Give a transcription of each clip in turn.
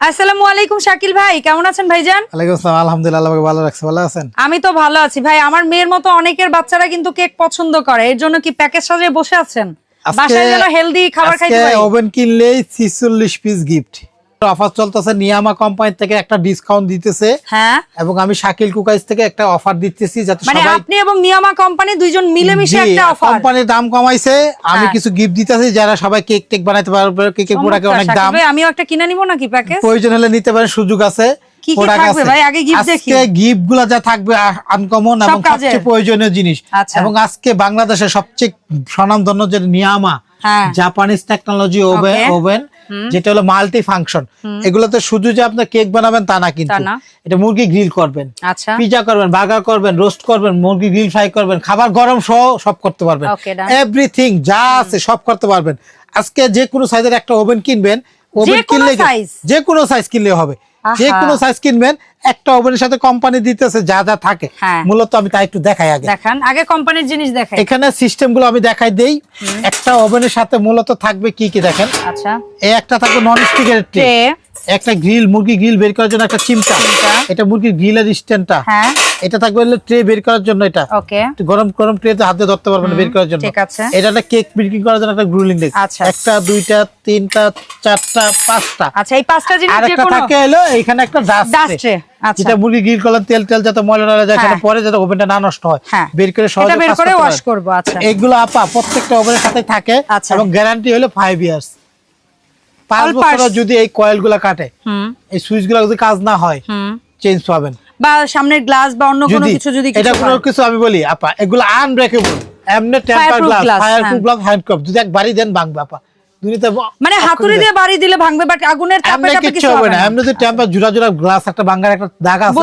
আসসালামু আলাইকুম শাকিল ভাই কেমন আছেন ভাইজান? ওয়ালাইকুম আসসালাম আলহামদুলিল্লাহ ভালো রাখছে ভালো আছেন? আমি তো ভালো আছি ভাই আমার মেয়ের মতো অনেকের বাচ্চারা কিন্তু কেক পছন্দ করে এর জন্য কি প্যাকেজ সাজিয়ে বসে আছেন? বাসায় যেন হেলদি খাবার খাইতে পারি। ওভেন কিনলেই 46 পিস গিফট অফার চলতেছে নিয়ামা কোম্পানি থেকে একটা ডিসকাউন্ট দিতেছে। হ্যাঁ। এবং আমি শাকিল কুকাইজ থেকে একটা অফার দিতেছি যাতে মানে আপনি এবং নিয়ামা কোম্পানি দুইজন মিলেমিশে একটা অফার কোম্পানির দাম কমাইছে আমি হ্যাঁ। কিছু গিফট দিতেছি যারা সবাই কেক টেক বানাইতে পারবে কেকের প্রোডাক্টে অনেক দাম। আমিও একটা কিনে নিব নাকি প্যাকেজ প্রয়োজন হলে নিতে পারেন সুযোগ আছে। কি কি থাকবে ভাই? আগে gift দেখি। আজকে গিফটগুলা যা থাকবে আনকমন এবং সবচেয়ে প্রয়োজনীয় জিনিস। এবং আজকে বাংলাদেশের সবচেয়ে স্বনামধন্য যে নিয়ামা জাপানিজ টেকনোলজি ওভেন ওভেন যেটা হলো মাল্টি ফাংশন। এগুলোতে শুধু যে আপনার কেক বানাবেন তা না কিন্তু। এটা মুরগি গ্রিল করবেন। আচ্ছা। পিজা করবেন বাগা করবেন রোস্ট করবেন মুরগি গ্রিল ফ্রাই করবেন খাবার গরম সহ সব করতে পারবেন। এভরিথিং যা আছে সব করতে পারবেন। আজকে যে কোনো সাইজের একটা ওভেন কিনবেন ওভেন কিনলে? যে কোনো সাইজ কিনলে হবে। যে কোনো সাইজ কিনবেন একটা ওভেনের সাথে কোম্পানি দিতেছে যা যা থাকে। হ্যাঁ। মূলত আমি তাই একটু দেখাই আগে। দেখান আগে কোম্পানির জিনিস দেখাই। এখানে সিস্টেমগুলো আমি দেখাই দেই। একটা ওভেনের সাথে মূলত থাকবে কি কি দেখেন? আচ্ছা। এই একটা থাকবে নন স্টিকের ট্রে একটা গ্রিল মুরগি গ্রিল বের করার জন্য একটা চিমটা। চিমটা। এটা মুরগির গ্রিলের স্ট্যান্ডটা হ্যাঁ। এটা থাকবে হলো ট্রে বের করার জন্য এটা। ওকে গরম গরম ট্রেতে হাতে ধরতে পারবেন না বের করার জন্য। ঠিক আছে। এটা একটা কেক বেকিং করার জন্য একটা গ্রুলিং ডেস্ক আচ্ছা। একটা দুইটা তিনটা চারটা পাঁচটা। আচ্ছা এই পাঁচটা জিনিস যে কোনো থাকে হলো এখানে একটা ডাস্ট ডাস্ট আচ্ছা। যেটা মুরগি তেল তেল যাতে ময়লা টয়লা যায় সেটা হ্যাঁ। পরে যাতে ওভেনটা না নষ্ট হয়। হ্যাঁ। বের করে সহজে এটা বের কাজ করে ওয়াশ করব আচ্ছা। আপা প্রত্যেকটা ওভেনের সাথে থাকে আচ্ছা। এবং গ্যারান্টি হলো ফাইভ ইয়ার্স পাঁচ বছর যদি এই কয়েলগুলা কাটে হুম। এই সুইচগুলা যদি কাজ না হয় চেঞ্জ পাবেন। বা সামনের গ্লাস বা অন্য কোনো কিছু যদি এটা কোনো কিছু আমি বলি আপা এগুলো আনব্রেকেবল এমনি টেম্পার গ্লাস ফায়ারপ্রুফ গ্লাস হ্যান্ডকাপ যদি এক বাড়ি দেন ভাঙবে আপা। মানে হাতুড়ি দিয়ে বাড়ি দিলে ভাঙবে বাট আগুনের তাপে তাপে কিছু হবে না। এমনি যদি টেম্পার জোড়া জোড়া গ্লাস একটা ভাঙার একটা দাগ আছে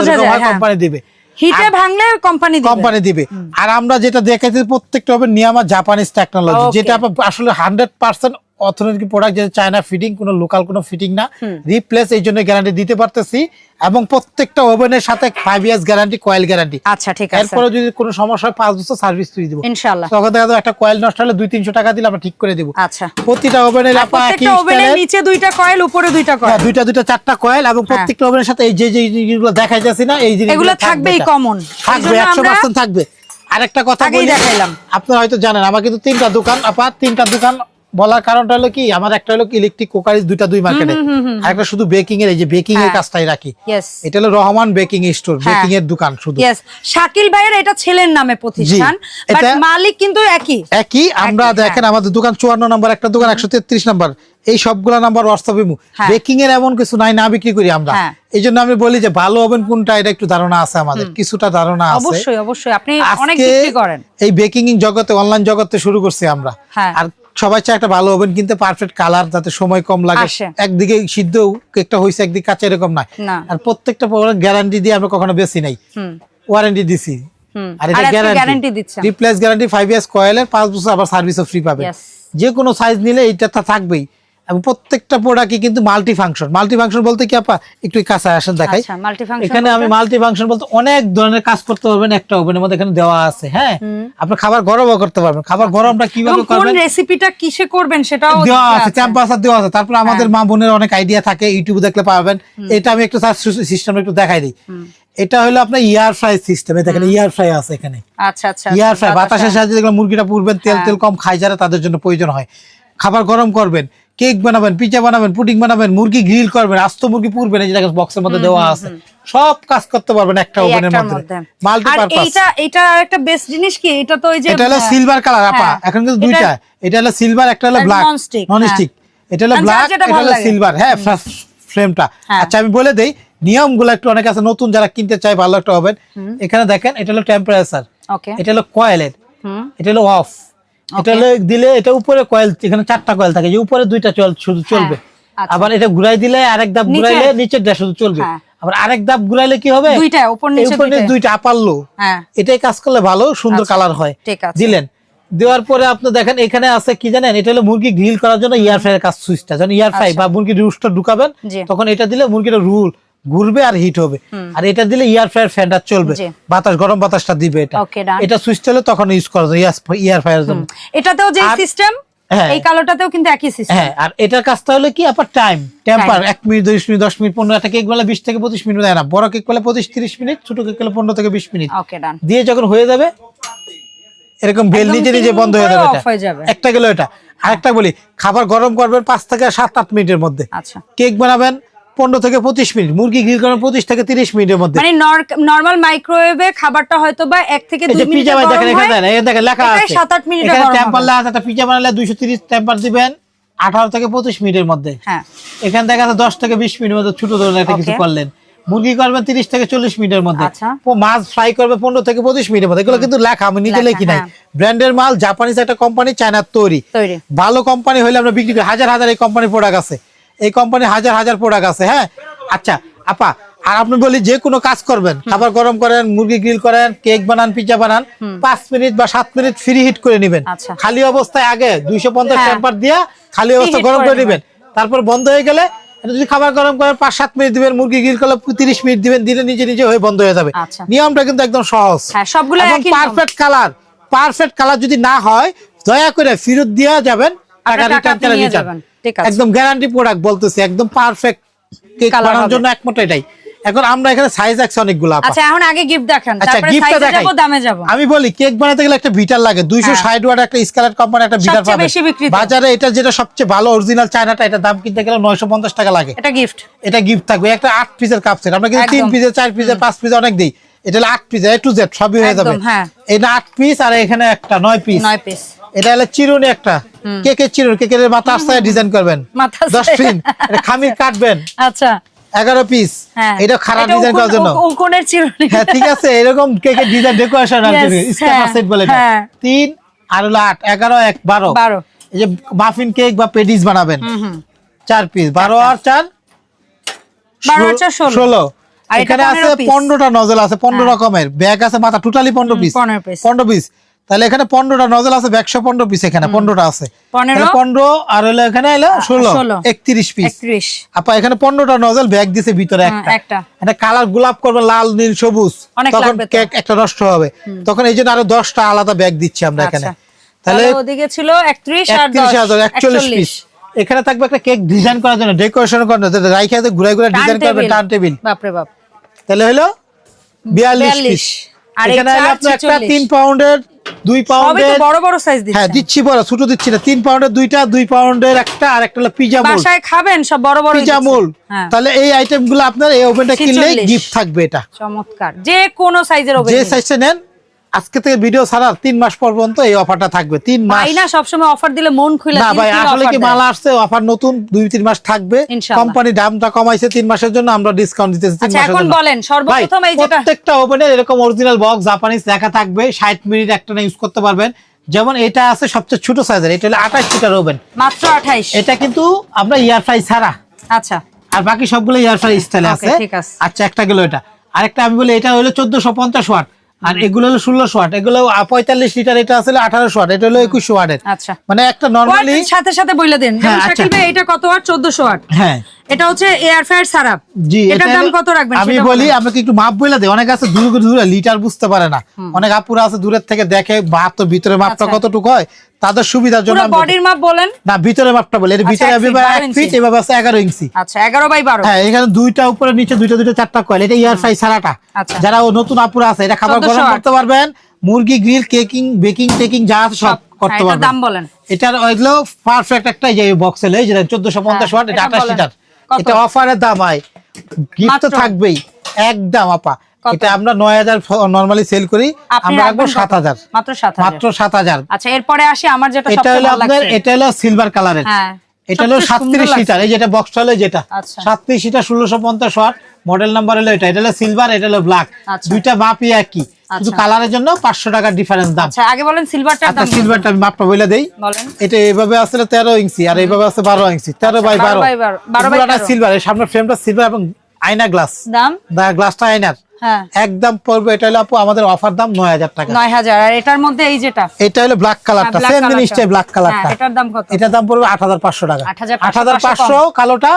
কোম্পানি হ্যাঁ। দিবে। হিটে ভাঙলে কোম্পানি দিবে। কোম্পানি দিবে। আর আমরা যেটা দেখাইছি প্রত্যেকটা হবে নিয়ামা জাপানিজ টেকনোলজি যেটা আসলে 100% অর্থনৈতিক প্রোডাক্ট যেটা চায়না ফিটিং কোনো লোকাল কোনো ফিটিং না রিপ্লেস এই জন্য গ্যারান্টি দিতে পারতেছি এবং প্রত্যেকটা ওভেনের সাথে five years guarantee coil guarantee আচ্ছা ঠিক আছে। এরপরে যদি কোনো সমস্যা হয় পাঁচ বছর সার্ভিস তুই দিব। ইনশাআল্লাহ। তখন দেখা যাবে একটা কয়েল নষ্ট হলে দুই তিনশো টাকা দিলে আমরা ঠিক করে দেবো। আচ্ছা। প্রতিটা ওভেনে লাপা একই ওভেনের নিচে দুইটা কয়েল উপরে দুইটা কয়েল হ্যাঁ, দুইটা দুইটা চারটা কয়েল এবং হ্যাঁ। প্রত্যেকটা ওভেনের সাথে এই যে যে জিনিসগুলো দেখা যাচ্ছে না এই জিনিসগুলো থাকবেই কমন থাকবে একশো পার্সেন্ট থাকবে। আরেকটা কথা বলি দেখাইলাম। আপনারা হয়তো জানেন আমার কিন্তু তিনটা দোকান আপা তিনটা দোকান বলার কারণটা হলো কি আমার একটা হলো ইলেকট্রিক কোকারিজ দুইটা দুই মার্কেটে আর একটা শুধু বেকিং এর এই যে বেকিং এর হ্যাঁ। কাজটাই রাখি। এটা হলো রহমান বেকিং স্টোর হ্যাঁ। বেকিং এর দোকান শুধু। শাকিল ভাইয়ের এটা ছেলের নামে প্রতিষ্ঠান বাট মালিক কিন্তু একই। একই। আমরা দেখেন আমাদের দোকান চুয়ান্ন নম্বর একটা দোকান একশো তেত্রিশ নম্বর। এই সবগুলা নাম্বার হ্যাঁ। বেকিং এর এমন কিছু নাই না বিক্রি করি আমরা। হ্যাঁ। এই জন্য আমি বলি যে ভালো হবেন কোনটা এটা একটু ধারণা আছে আমাদের। কিছুটা ধারণা আছে। অবশ্যই অবশ্যই। আপনি অনেক বিক্রি করেন। এই বেকিং জগতে অনলাইন জগতে শুরু করছি আমরা। হ্যাঁ। আর সবাই চায় একটা ভালো ওভেন কিনতে পারফেক্ট কালার যাতে সময় কম লাগে। একদিকে সিদ্ধ কেকটা হয়েছে একদিকে কাঁচা এরকম না। আর প্রত্যেকটা গ্যারান্টি দিয়ে আমরা কখনো বেশি নাই। ওয়ারেন্টি দিছি। আর এটা guarantee replace guarantee five years কয়েলের পাঁচ বছর আবার সার্ভিসও ফ্রি পাবে. যে কোনো সাইজ নিলে এইটা থাকবেই। এবং প্রত্যেকটা প্রোডাক্টই কিন্তু মাল্টি ফাংশন মাল্টি ফাংশন বলতে কি আপা? একটু কাছে আসেন দেখাই। আচ্ছা এখানে আমি মাল্টি ফাংশন বলতে অনেক ধরনের কাজ করতে পারবেন একটা ওভেনের মধ্যে এখানে দেওয়া আছে হ্যাঁ? আপনি খাবার গরমও করতে পারবেন। খাবার গরমটা কীভাবে করবেন? রেসিপিটা কিসে করবেন সেটাও দেওয়া আছে। টেম্পারেচার দেওয়া আছে। তারপর আমাদের মা বোনের অনেক আইডিয়া থাকে ইউটিউবে দেখলে পাবেন। এটা আমি একটু সিস্টেম একটু দেখাই দিই। এটা হলো আপনার ইয়ার ফ্রাই সিস্টেম দেখেন ইয়ার ফ্রাই আছে এখানে। আচ্ছা আচ্ছা ইয়ার আচ্ছা, ফ্রাই বাতাসের সাহায্যে যেগুলো মুরগিটা পুরবেন তেল হ্যাঁ। তেল কম খায় যারা তাদের জন্য প্রয়োজন হয়। খাবার গরম করবেন। কেক বানাবেন পিজা বানাবেন পুডিং বানাবেন মুরগি গ্রিল করবেন আস্ত মুরগি পুরবেন এই যে বক্সের মধ্যে দেওয়া আছে। সব কাজ করতে পারবেন একটা ওভেনের মধ্যে। মাল্টি পারপাস এইটা এটা একটা বেস্ট জিনিস কি? এটা তো ওই যে এটা হলো সিলভার কালার আপা। হ্যাঁ। এখন কিন্তু দুইটা। এটা হলো সিলভার একটা হলো ব্ল্যাক non-stick, নন হ্যাঁ। স্টিক এটা হলো ব্ল্যাক এটা ভালো হলো সিলভার হ্যাঁ ফ্রেমটা হ্যাঁ। আচ্ছা আমি বলে দেই নিয়মগুলো একটু অনেক আছে নতুন যারা কিনতে চায় ভালো একটা হবেন এখানে দেখেন এটা হলো টেম্পারেচার এটা হলো কয়েলের এটা হলো অফ এটা দিলে এটা উপরে কয়েল এখানে চারটা কয়েল থাকে যে উপরে দুইটা চল শুধু চলবে। আচ্ছা। আবার এটা ঘুরাই দিলে আরেক ধাপ ঘুরাইলে শুধু চলবে। হ্যাঁ। আবার আরেক ধাপ ঘুরাইলে কি হবে? দুইটা, উপর নিচে এই উপর নিচে দুইটা। দুইটা আপার লো হ্যাঁ। এটাই কাজ করলে ভালো সুন্দর আচ্ছা, কালার হয়। দিলেন। দেওয়ার পরে আপনি দেখেন এখানে আছে কি জানেন? এটা হলো মুরগি গ্রিল করার জন্য ইয়ার ফ্রাই কাজ সুইচটা যখন ইয়ার ফ্রাই বা মুরগি রুস্টার ঢুকাবেন তখন এটা দিলে মুরগিটা রুল ঘুরবে আর হিট হবে। আর এটা দিলে ইয়ার ফ্রায়ার ফ্যানটা চলবে। বাতাস গরম বাতাসটা দিবে এটা। এটা সুইচ চলে তখন ইউজ করা যায় ইয়ার ফ্রায়ার জন্য। এটাতেও যে সিস্টেম হ্যাঁ। এই কালোটাতেও কিন্তু একই সিস্টেম হ্যাঁ আর এটার কাজটা হলো কি? আপনার টাইম টেম্পার এক মিনিট দশ মিনিট দশ মিনিট পনেরো একটা কেক বেলা বিশ থেকে পঁচিশ মিনিট দেয় না। বড় কেক বেলা পঁচিশ তিরিশ মিনিট ছোট কেক বেলা পনেরো থেকে বিশ মিনিট ওকে ডান দিয়ে যখন হয়ে যাবে এরকম বেল নিজে নিজে বন্ধ হয়ে যাবে এটা। একটা গেল এটা। আরেকটা বলি খাবার গরম করবেন পাঁচ থেকে সাত আট মিনিটের মধ্যে। আচ্ছা। কেক বানাবেন পনেরো থেকে পঁচিশ মিনিট মুরগি গ্রিল করবেন পঁচিশ থেকে তিরিশ মিনিটের মধ্যে। মানে নর্মাল মাইক্রোওয়েভে খাবারটা হয়তো বা এক থেকে পিজা দেখেন এখানে দেখেন, লেখা আছে। সাত আট মিনিটে এখানে গরম টেম্পার লেখা আছে পিজা বানালে দুইশো তিরিশ টেম্পার দিবেন আঠারো থেকে পঁচিশ মিনিটের মধ্যে। হ্যাঁ। এখানে দেখা যাচ্ছে দশ থেকে বিশ মিনিটের মধ্যে ছোট ধরনের একটা কিছু করলেন। মুরগি করবেন তিরিশ থেকে চল্লিশ মিনিটের মধ্যে। আচ্ছা। মাছ ফ্রাই করবে পনেরো থেকে পঁচিশ মিনিটের মধ্যে। এগুলো কিন্তু লেখা আমি নিজে লেখা, নাই। ব্র্যান্ডের মাল জাপানিজ একটা কোম্পানি চায়নার তৈরি। তৈরি। ভালো কোম্পানি হলে আমরা বিক্রি করি। হাজার হাজার এই কোম্পানির প্রোডাক্ট আছে। এই কোম্পানি হাজার হাজার প্রোডাক্ট আছে হ্যাঁ? আচ্ছা আপা আর আপনি বলি যে কোনো কাজ করবেন। খাবার গরম করেন মুরগি গ্রিল করেন কেক বানান পিজা বানান পাঁচ মিনিট বা সাত মিনিট ফ্রি হিট করে নেবেন। আচ্ছা। খালি অবস্থায় আগে দুইশো পঞ্চাশ হ্যাঁ। টেম্পার দিয়া খালি অবস্থা গরম করে নেবেন। তারপর বন্ধ হয়ে গেলে যদি খাবার গরম করেন পাঁচ সাত মিনিট দিবেন মুরগি গ্রিল করলে তিরিশ মিনিট দিবেন দিলে নিজে নিজে হয়ে বন্ধ হয়ে যাবে। আচ্ছা। নিয়মটা কিন্তু একদম সহজ। হ্যাঁ সবগুলো পারফেক্ট কালার পারফেক্ট কালার যদি না হয় দয়া করে ফেরত দিয়ে যাবেন আপনার রিটার্ন যাবেন। একদম গ্যারান্টি প্রোডাক্ট বলতেছি একদম পারফেক্ট কেক বানানোর জন্য একমাত্র এটাই। এখন আমরা এখানে সাইজ আছে অনেকগুলো আচ্ছা এখন আগে গিফট দেখান আচ্ছা তারপরে সাইজে যাব দামে যাব। আমি বলি কেক বানাতে গেলে একটা বিটার লাগে দুইশো ষাট ওয়াট একটা স্কালেট কোম্পানি একটা বিটার সবচেয়ে পাবে। বাজারে এটা যেটা সবচেয়ে ভালো অরিজিনাল চায়নাটা এটা দাম কিনতে গেলে নয়শো পঞ্চাশ টাকা লাগে। এটা গিফট এটা গিফট থাকবে একটা আট পিসের কাপ সেট আমরা কিন্তু তিন একদম। পিসের চার পিসের পাঁচ পিস অনেক দিই। এটা হলো আট পিস এ টু জেড সবই হয়ে যাবে। একদম, হ্যাঁ। এটা আট পিস আর এখানে একটা নয় পিস নয় পিস এটা হলো চিরুনি একটা। কেকের চিরুনি কেকের মাথা আস্তায় ডিজাইন করবেন? দশ। পিন খামির কাটবেন। আচ্ছা। এগারো পিস হ্যাঁ। এটা খারাপ ডিজাইন করার জন্য। হ্যাঁ ঠিক আছে এরকম কেকের ডিজাইন ডেকোরেশন সেট বলে হ্যাঁ। তিন আর হলো আট এগারো এক বারো। বারো। এই যে মাফিন কেক বা পেডিস বানাবেন। চার পিস বারো আর চার? ষোলো। এখানে আছে পনেরোটা নজল আছে পনেরো। রকমের। ব্যাগ আছে মাথা টোটালি পনেরো পিস 15 piece। পনেরো পিস তাহলে এখানে পনেরোটা নজল আছে একশো পনেরো পিস এখানে পনেরোটা আছে। পনেরো? আর হলো এখানে এলো ষোলো একত্রিশ পিস আপা এখানে পনেরোটা নজল ব্যাগ দিছে ভিতরে একটা। একটা। কালার গোলাপ করবে লাল নীল সবুজ। তখন কেক একটা নষ্ট হবে। তখন এই জন্য আরও দশটা আলাদা ব্যাগ দিচ্ছি আমরা এখানে। আচ্ছা তাহলে তাহলে ওদিকে ছিল একত্রিশ হাজার একচল্লিশ পিস এখানে থাকবে একটা কেক ডিজাইন করার জন্য ডেকোরেশন করার জন্য। রাইখে ঘুরাই ঘুরাই ডিজাইন করবে টার্ন টেবিল। বাপরে বাপ। তাহলে হলো বিয়াল্লিশ পিস আর এখানে আপনার একটা তিন পাউন্ডের দুই পাউন্ডের বড় বড় সাইজ হ্যাঁ দিচ্ছি। বড় ছোট দিচ্ছি না। তিন পাউন্ডের দুইটা দুই পাউন্ডের একটা আর একটা হলো পিজা মোল বাসায় খাবেন সব বড় বড় পিজা মোল হ্যাঁ। তাহলে এই আইটেমগুলো আপনার এই ওভেনটা কিনলে 46 গিফট থাকবে এটা। চমৎকার। যে কোনো সাইজের ওভেন যে সাইজে নেন আজকে থেকে ভিডিও ছাড়ার তিন মাস পর্যন্ত এই অফারটা থাকবে। তিন মাস। না সবসময় অফার দিলে মন খুলে না ভাই আসলে কি মাল আসছে অফার নতুন দুই তিন মাস থাকবে। কোম্পানি দামটা কমাইছে তিন মাসের জন্য আমরা ডিসকাউন্ট দিতেছি তিন আচ্ছা মাসের এখন জন্য। বলেন সর্বপ্রথম এই যেটা প্রত্যেকটা ওভেনের এরকম অরিজিনাল বক্স জাপানিজ লেখা থাকবে ষাট মিনিট একটা না ইউজ করতে পারবেন। যেমন এটা আছে সবচেয়ে ছোট সাইজের এটা হলো আঠাশ লিটার ওভেন মাত্র আঠাইশ। এটা কিন্তু আমরা ইয়ার ফ্রাই ছাড়া। আচ্ছা। আর বাকি সবগুলো ইয়ার ফ্রাই স্টাইলে আছে। আচ্ছা একটা গেল এটা। আরেকটা আমি বলি এটা হলো চোদ্দশো পঞ্চাশ ওয়াট আর এগুলো হলো ষোলোশো ওয়াট এগুলো পঁয়তাল্লিশ লিটার এটা আসলে আঠারোশো ওয়াট এটা হলো একুশশো ওয়াটের আচ্ছা। মানে একটা নর্মালি সাথে সাথে বলে দেন। হ্যাঁ, আচ্ছা। এটা কত ওয়াট চোদ্দশো ওয়াট হ্যাঁ। এটা হচ্ছে এয়ার ফ্রায়ার সারাপ জি এটার এটা দাম কত রাখবেন আমি বলি। আপনাকে একটু মাপ বলে দেয় অনেক আছে দূরে দূরে লিটার বুঝতে পারে না অনেক আপুরা আছে দূরের থেকে দেখে মাপ তো ভিতরে মাপটা আচ্ছা। কতটুকু হয় তাদের সুবিধার জন্য বডির মাপ বলেন না ভিতরে মাপটা বলি এর আচ্ছা, ভিতরে এক। ফিট এভাবে আছে এগারো ইঞ্চি আচ্ছা 11 বাই 12 হ্যাঁ এখানে দুইটা উপরে নিচে দুইটা দুইটা চারটা কয়েল এটা ফ্রাই সারাটা আচ্ছা। যারা নতুন আপুরা আছে এটা খাবার গরম করতে পারবেন মুরগি গ্রিল কেকিং বেকিং টেকিং যা আছে সব। করতে হ্যাঁ, এটার পারবেন দাম বলেন। এটার ওইগুলো পারফেক্ট একটা যে বক্স এলে যেটা চোদ্দশো পঞ্চাশ হ্যাঁ, ওয়াট এটা এটা আঠাশ বলেন। লিটার কত? এটা অফারের দাম হয় গিফট তো? থাকবেই। একদম আপা। এটা আমরা নয় হাজার নর্মালি সেল করি। আমরা রাখব রাখবেন সাত কত? হাজার। মাত্র 7000 মাত্র সাত হাজার। আচ্ছা এরপরে আসি আমার যেটা এটা সবচেয়ে হলো ভালো লাগছে। এটা হলো সিলভার কালারের হ্যাঁ। এটা হলো সবচেয়ে সুন্দর সাতত্রিশ লাগছে। লিটার এই যেটা বক্সটা হলো যেটা। আচ্ছা। সাতত্রিশ লিটার ষোলোশো পঞ্চাশ ওয়াট মডেল নাম্বার হলো এটা। এটা হলো সিলভার এটা হলো ব্ল্যাক আচ্ছা। দুইটা মাপই একই। আচ্ছা। কালারের জন্য পাঁচশো টাকা ডিফারেন্স দাম। আচ্ছা আগে বলেন সিলভারটার আচ্ছা সিলভারটা আমি মাপটা বইলা দেই। বলেন। এটা এইভাবে আসলে তেরো ইঞ্চি আর এইভাবে আছে বারো ইঞ্চি। তেরো আচ্ছা, বাই 12 বারো। বাই 12 12 বাই 13 সিলভার এর সামনের ফ্রেমটা সিলভার এবং আয়না গ্লাস দাম? দা গ্লাসটা আয়নার। একদম পড়বে এটা হলো আপু আমাদের অফার দাম নয় হাজার টাকা। নয় হাজার আর এটার মধ্যে এই যেটা? এটা হলো ব্ল্যাক কালারটা সেম জিনিসটাই ব্ল্যাক কালারটা হ্যাঁ, এটার দাম কত? এটার দাম পড়বে আট হাজার পাঁচশো টাকা। 8,500 আট হাজার পাঁচশো কালোটা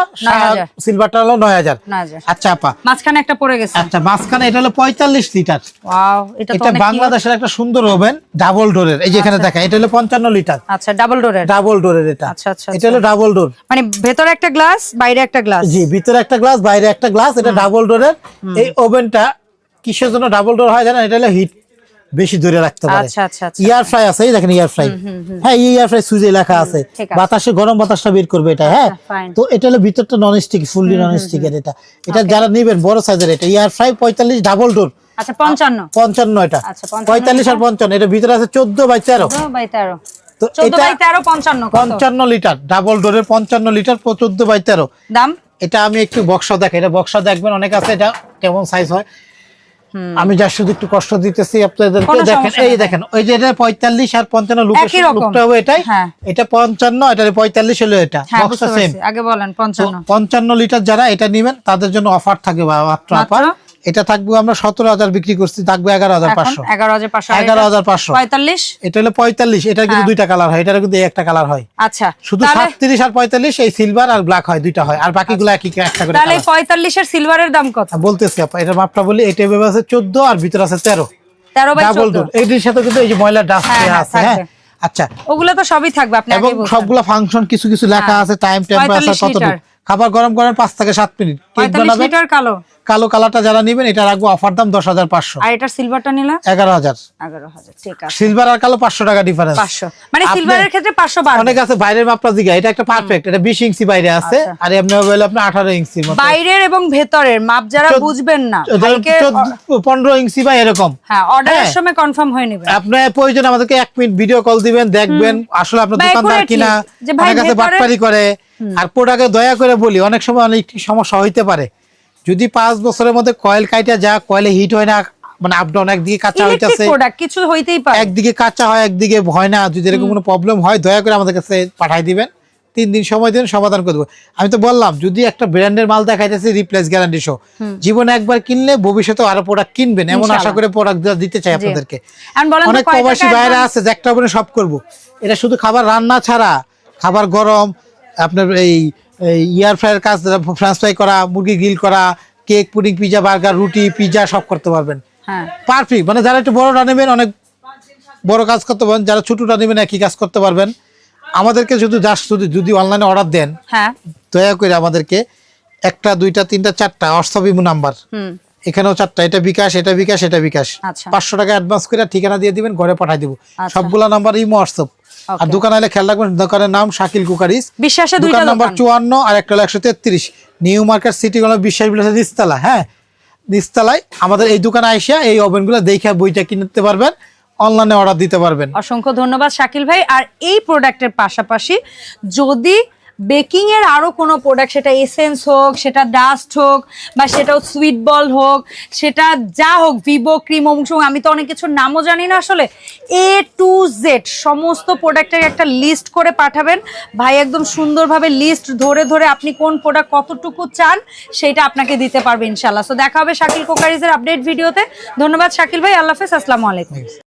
সিলভারটা হলো নয় হাজার। নয় হাজার। আচ্ছা আপা। মাঝখানে একটা পড়ে গেছে। আচ্ছা মাঝখানে এটা হলো পঁয়তাল্লিশ লিটার। ওয়াও এটা তো এটা বাংলাদেশের একটা সুন্দর ওভেন ডাবল ডোরের। এই যেখানে দেখা এটা হলো পঞ্চান্ন লিটার। আচ্ছা ডাবল ডোরের। ডাবল ডোরের এটা। আচ্ছা, আচ্ছা, এটা হলো ডাবল ডোর। মানে ভেতরে একটা গ্লাস বাইরে একটা গ্লাস। জি ভিতরে একটা গ্লাস বাইরে একটা গ্লাস এটা ডাবল ডোরের। এই ওভেনটা কিসের জন্য ডাবল ডোর হয় জানেন? এটা হলো হিট বেশি ধরে রাখতে পারে। আচ্ছা আচ্ছা আচ্ছা। ইয়ার ফ্রাই আছে এই দেখেন ইয়ার ফ্রাই হ্যাঁ এই ইয়ার ফ্রাই সুইচে লেখা আছে। বাতাসে গরম বাতাসটা বের করবে এটা হ্যাঁ? আচ্ছা, তো এটা হলো ভিতরটা নন স্টিক ফুললি নন স্টিকের এটা। এটা যারা নেবেন বড় সাইজের এটা। ইয়ার ফ্রাই পঁয়তাল্লিশ ডাবল ডোর আচ্ছা পঞ্চান্ন। পঞ্চান্ন এটা। আচ্ছা, 55 পঁয়তাল্লিশ আর পঞ্চান্ন। এটা ভিতরে আছে চোদ্দ বাই তেরো। চোদ্দ বাই তেরো। তো এটা বাই তেরো পঞ্চান্ন কত? পঞ্চান্ন লিটার। ডাবল ডোরের পঞ্চান্ন লিটার চোদ্দ বাই তেরো। দাম? এটা আমি একটু বক্সা দেখ এটা বক্সা দেখবেন অনেক আছে। এটা কেমন সাইজ হয়? আমি যা শুধু একটু কষ্ট দিতেছি আপনাদেরকে দেখেন এই দেখেন ওই যে এটা পঁয়তাল্লিশ আর পঞ্চান্ন লুকটা হবে এটাই। হ্যাঁ। এটা পঞ্চান্ন এটা পঁয়তাল্লিশ হলো এটা। হ্যাঁ আগে বলেন পঞ্চান্ন। লিটার যারা এটা নিবেন তাদের জন্য অফার থাকে বা- মাত্র মাত্র? এটা থাকবে আমরা সতেরো হাজার বিক্রি করছি থাকবে এগারো হাজার পাঁচশো। এগারো হাজার পাঁচশো এগারো এটা? হাজার পাঁচশো। পঁয়তাল্লিশ? এটা হলো পঁয়তাল্লিশ এটা কিন্তু দুইটা কালার হয় এটা কিন্তু একটা কালার হয়। আচ্ছা শুধু সাতত্রিশ আর পঁয়তাল্লিশ এই সিলভার আর ব্ল্যাক হয় দুইটা হয়। আর বাকিগুলো একই একটা করে তাহলে colour। পঁয়তাল্লিশের সিলভারের দাম কত? বলতেছি আপা এটার মাপটা বলি এটা এভাবে আছে চোদ্দ আর ভিতরে আছে তেরো। তেরো বাই ডাবল ডোর এইটির সাথে কিন্তু এই যে ময়লা ডাস্ট হ্যাঁ, হ্যাঁ, আছে হ্যাঁ? আচ্ছা। ওগুলো তো সবই থাকবে আপনি এবং সবগুলো ফাংশন কিছু কিছু লেখা হ্যাঁ। আছে টাইম টেম্পারেচার 45 কতটুকু? লিটার। খাবার গরম করেন পাঁচ থেকে সাত মিনিট। কেক বানাবেন? কালো। কালো কালারটা যারা নিবেন এটা রাখব অফার দাম দশ হাজার পাঁচশো। আর এটার সিলভারটা নিলে? এগারো হাজার। এগারো হাজার ঠিক আছে। সিলভার আর কালো পাঁচশো টাকা ডিফারেন্স পাঁচশো। মানে সিলভারের ক্ষেত্রে পাঁচশো অনেক আছে বাইরের মাপটা এটা একটা পারফেক্ট এটা বিশ ইঞ্চি বাইরে আছে আচ্ছা। আর এমনি হলে আপনার আঠারো ইঞ্চির মতো। বাইরের এবং ভেতরের মাপ যারা বুঝবেন না পনেরো ইঞ্চি বা এরকম। হ্যাঁ অর্ডারের হ্যাঁ। সময় কনফার্ম হয়ে নেবেন। আপনার প্রয়োজন আমাদেরকে এক মিনিট ভিডিও কল দিবেন দেখবেন আসলে আপনার দোকানদার কিনা অনেক আছে বাটপারি করে। আর প্রোডাক্টে দয়া করে বলি অনেক সময় অনেক সমস্যা হইতে পারে। যদি পাঁচ বছরের মধ্যে কয়েল কাইটা যা কয়েলে হিট হয় না মানে আপ ডাউন একদিকে কাঁচা হইতাছে কিছু হইতেই পারে। একদিকে কাঁচা হয় একদিকে হয় না যদি এরকম কোনো প্রবলেম হয় দয়া করে আমাদের কাছে পাঠাই দিবেন। তিন দিন সময় দিন সমাধান করে দেবো। আমি তো বললাম যদি একটা ব্র্যান্ডের মাল দেখাইতেছে রিপ্লেস গ্যারান্টি সহ জীবনে একবার কিনলে ভবিষ্যতে আরও প্রোডাক্ট কিনবেন এমন আশা করে প্রোডাক্ট দিতে চাই আপনাদেরকে। অনেক প্রবাসী বাইরে আছে যে একটা ওভেনে সব করব। এটা শুধু খাবার রান্না ছাড়া খাবার গরম আপনার এই ইয়ার ফ্রায়ের কাজ ফ্রান্স ফ্রাই করা মুরগি গ্রিল করা কেক পুডিং পিজা বার্গার রুটি পিজা সব করতে পারবেন। হ্যাঁ। পারফেক্ট মানে যারা একটু বড়টা নেবেন অনেক বড় কাজ করতে পারবেন যারা ছোটটা নেবেন একই কাজ করতে পারবেন। আমাদেরকে শুধু জাস্ট যদি যদি অনলাইনে অর্ডার দেন হ্যাঁ। দয়া করে আমাদেরকে একটা দুইটা তিনটা চারটা অর্থবিমু নাম্বার হুম। এখানেও চারটা এটা বিকাশ এটা বিকাশ এটা বিকাশ। আচ্ছা। পাঁচশো টাকা অ্যাডভান্স করে ঠিকানা দিয়ে দিবেন ঘরে পাঠাই দিব। আচ্ছা। সবগুলা নাম্বার ইমো হোয়াটসঅ্যাপ আর দোকান আলে খেয়াল রাখবেন দোকানের নাম শাকিল কুকারিস। বিশ্বাসে দুইটা দোকান নাম্বার চুয়ান্ন আর একটা হলো একশো তেত্রিশ। নিউ মার্কেট সিটি গলা বিশ্বাস বিলাসের নিস্তালা হ্যাঁ? নিস্তালায় আমাদের এই দোকানে আইসা এই ওভেনগুলো দেখে বইটা কিনতে পারবেন অনলাইনে অর্ডার দিতে পারবেন। অসংখ্য ধন্যবাদ শাকিল ভাই। আর এই প্রোডাক্টের পাশাপাশি যদি বেকিং এর আরও কোনো প্রোডাক্ট সেটা এসেন্স হোক, সেটা ডাস্ট হোক, বা সেটাও সুইট বল হোক, সেটা যা হোক ভিভো ক্রিম অংশ আমি তো অনেক কিছুর নামও জানি না আসলে। এ টু জেড সমস্ত প্রোডাক্টের একটা লিস্ট করে পাঠাবেন। ভাই, একদম সুন্দরভাবে লিস্ট ধরে ধরে আপনি কোন প্রোডাক্ট কতটুকু চান, সেটা আপনাকে দিতে পারবে ইনশাল্লাহ সো দেখা হবে শাকিল কোকারিজের আপডেট ভিডিওতে ধন্যবাদ শাকিল ভাই, আল্লাহ হাফেজ, আসসালামু আলাইকুম।